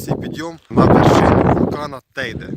свій підйом на вершину вулкана Тейде.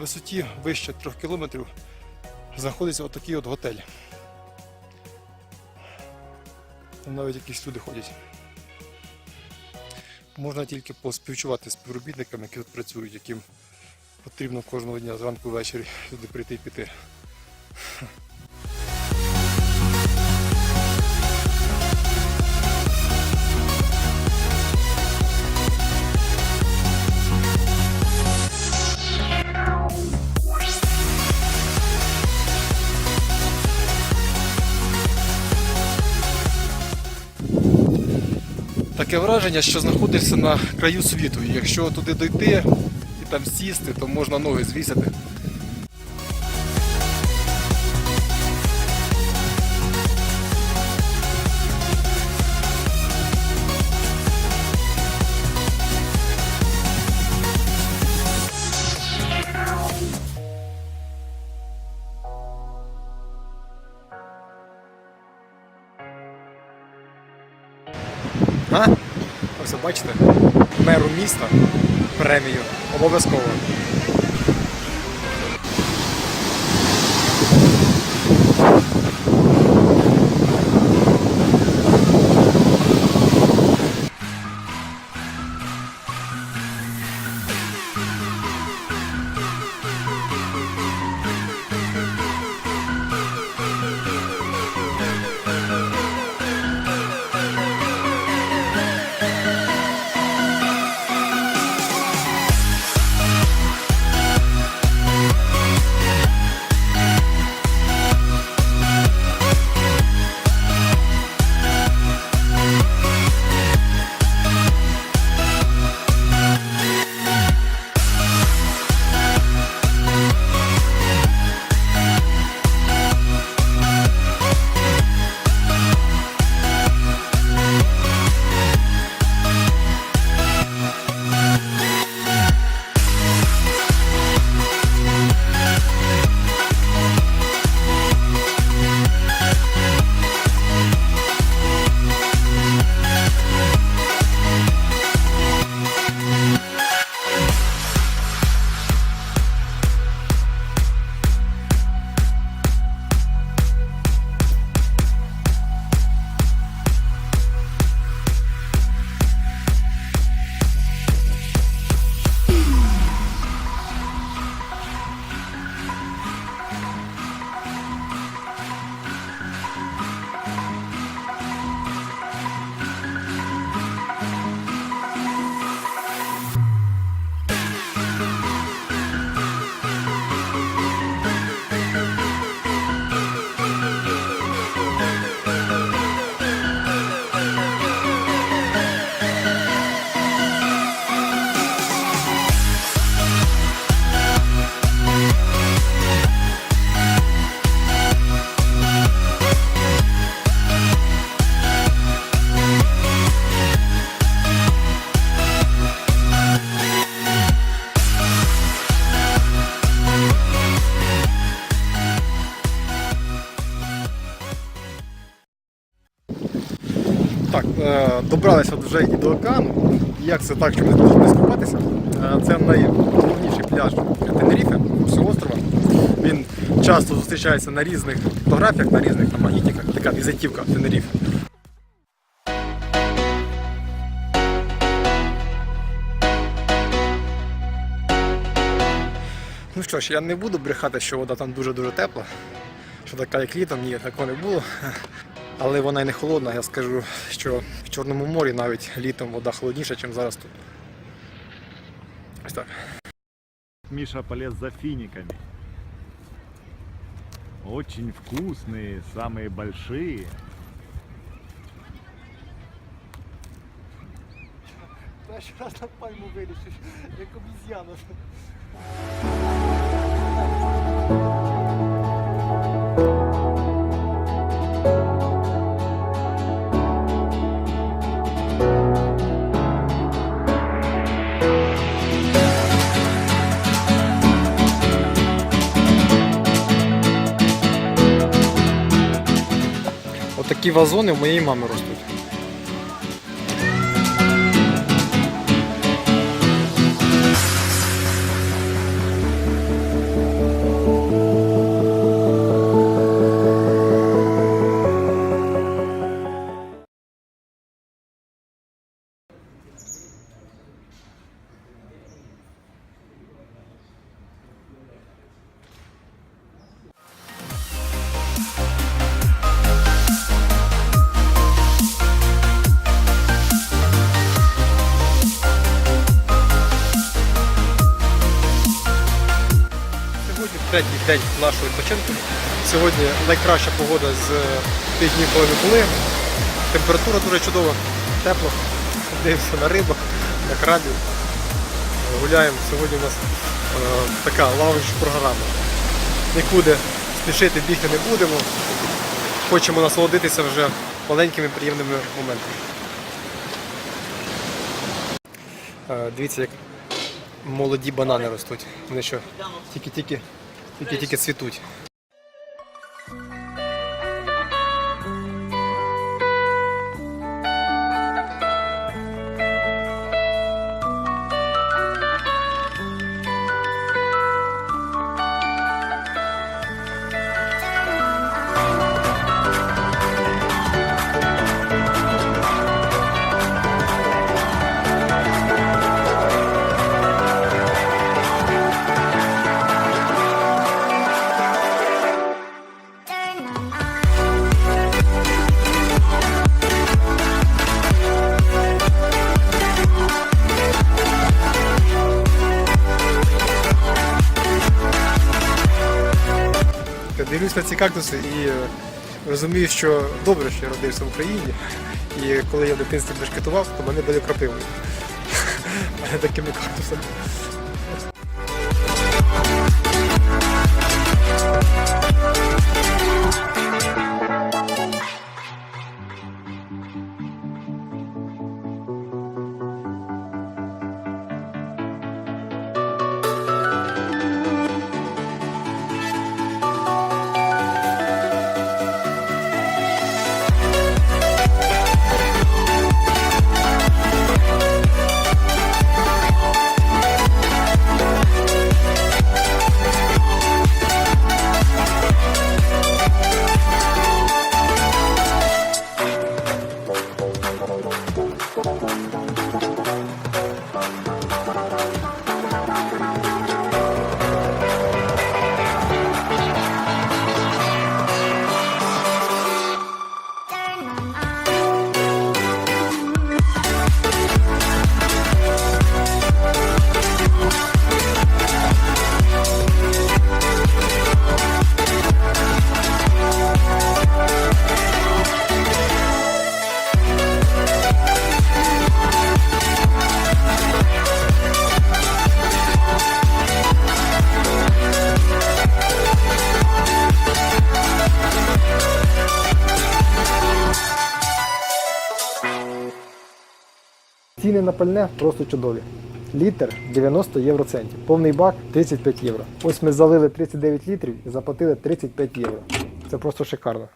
Висоті вище 3 кілометрів знаходиться отакий от готель. Навіть якісь люди ходять. Можна тільки поспівчувати співробітникам, які тут працюють, яким потрібно кожного дня зранку ввечері сюди прийти і піти. Таке враження, що знаходишся на краю світу. І якщо туди дойти і там сісти, то можна ноги звісити. А? Ось бачите, меру міста премію обов'язково. Добралися вже і до океану. Як це так, що ми тут не скупатися? Е, Це найголовніший пляж Тенеріфе, всього острова. Він часто зустрічається на різних фотографіях, на різних на магнітиках, така візитівка Тенеріфе. Ну що ж, я не буду брехати, що вода там дуже-дуже тепла, що така як літом, ні, такого не було. Але вона й не холодна, я скажу, що в Чорному морі навіть літом вода холодніша, ніж зараз тут. Ось так. Миша полез за финиками. Очень вкусные, самые большие. перший раз на пальму вирішив, як обіз'яна. Отакі вазони в моєї мами ростуть. Третій день нашого відпочинку. Сьогодні найкраща погода з тих днів, коли ми були. Температура дуже чудова, тепло. Дивимося на рибок, на крабів. Гуляємо. Сьогодні у нас е, така лаунж програма. Нікуди спішити бігти не будемо. Хочемо насолодитися вже маленькими приємними моментами. Е, дивіться, як молоді банани ростуть. Вони що тільки-тільки тільки-тільки цвітуть. Дивлюсь на ці кактуси і е, розумію, що добре, що я родився в Україні. І коли я в дитинстві бешкетував, то мене били крапивою. Такими кактусами. На пальне просто чудові. Літр 90 євроцентів. Повний бак 35 євро. Ось ми залили 39 літрів і заплатили 35 євро. Це просто шикарно.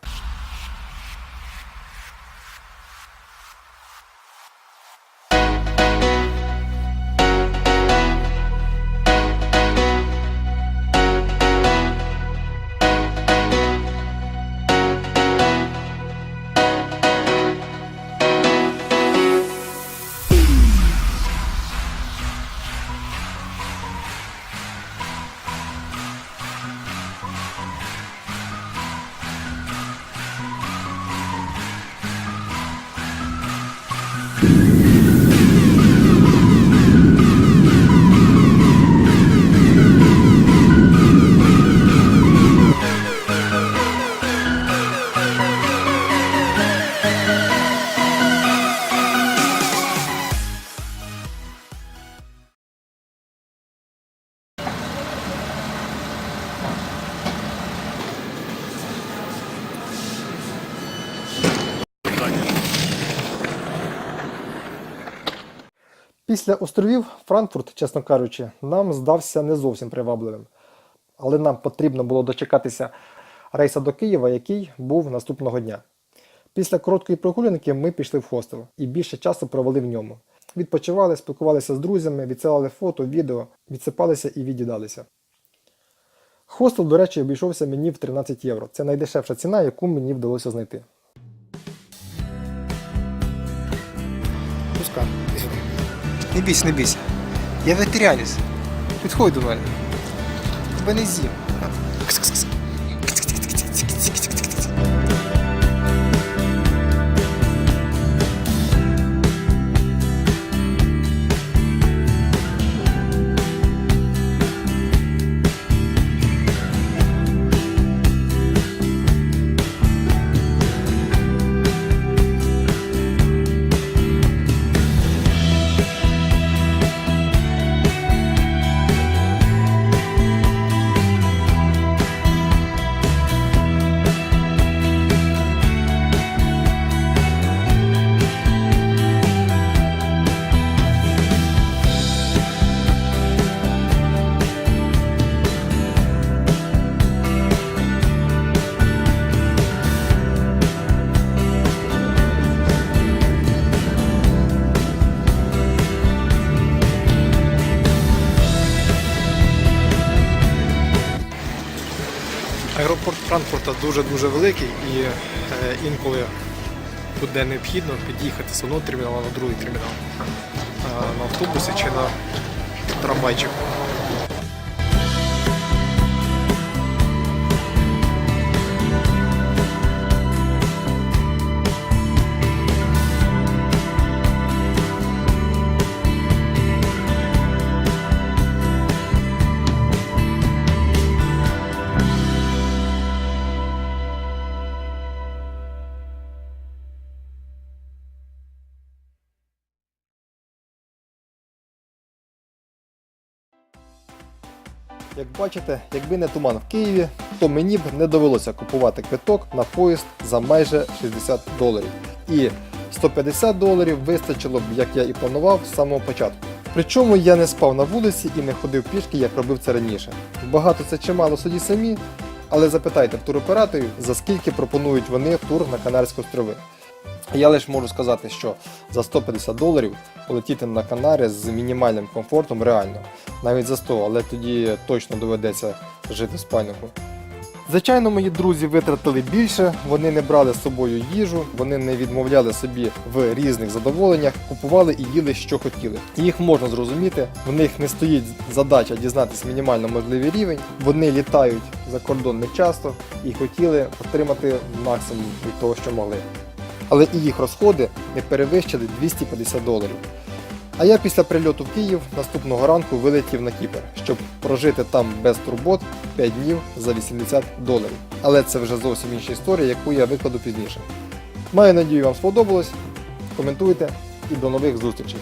Після островів Франкфурт, чесно кажучи, нам здався не зовсім привабливим. Але нам потрібно було дочекатися рейса до Києва, який був наступного дня. Після короткої прогулянки ми пішли в хостел і більше часу провели в ньому. Відпочивали, спілкувалися з друзями, відсилали фото, відео, відсипалися і від'їдалися. Хостел, до речі, обійшовся мені в 13 євро. Це найдешевша ціна, яку мені вдалося знайти. Пускай. Не бійся, не бійся. Я вегетаріанець. Підходь до мене. Тебе не з'їм. Аеропорт Франкфурта дуже-дуже великий і е, інколи буде необхідно під'їхати з одного терміналу на другий термінал. Е, на автобусі чи на трамвайчику. Як бачите, якби не туман в Києві, то мені б не довелося купувати квиток на поїзд за майже 60 доларів. І 150 доларів вистачило б, як я і планував з самого початку. Причому я не спав на вулиці і не ходив пішки, як робив це раніше. Багато це чи мало судді самі, але запитайте в туроператорів, за скільки пропонують вони тур на Канарські острови. Я лише можу сказати, що за 150 доларів полетіти на Канари з мінімальним комфортом реально. Навіть за 100, але тоді точно доведеться жити в спальнику. Звичайно, мої друзі витратили більше, вони не брали з собою їжу, вони не відмовляли собі в різних задоволеннях, купували і їли, що хотіли. І їх можна зрозуміти, в них не стоїть задача дізнатись мінімально можливий рівень, вони літають за кордон не часто і хотіли отримати максимум від того, що могли але і їх розходи не перевищили 250 доларів. А я після прильоту в Київ наступного ранку вилетів на Кіпр, щоб прожити там без турбот 5 днів за 80 доларів. Але це вже зовсім інша історія, яку я викладу пізніше. Маю надію, вам сподобалось. Коментуйте і до нових зустрічей!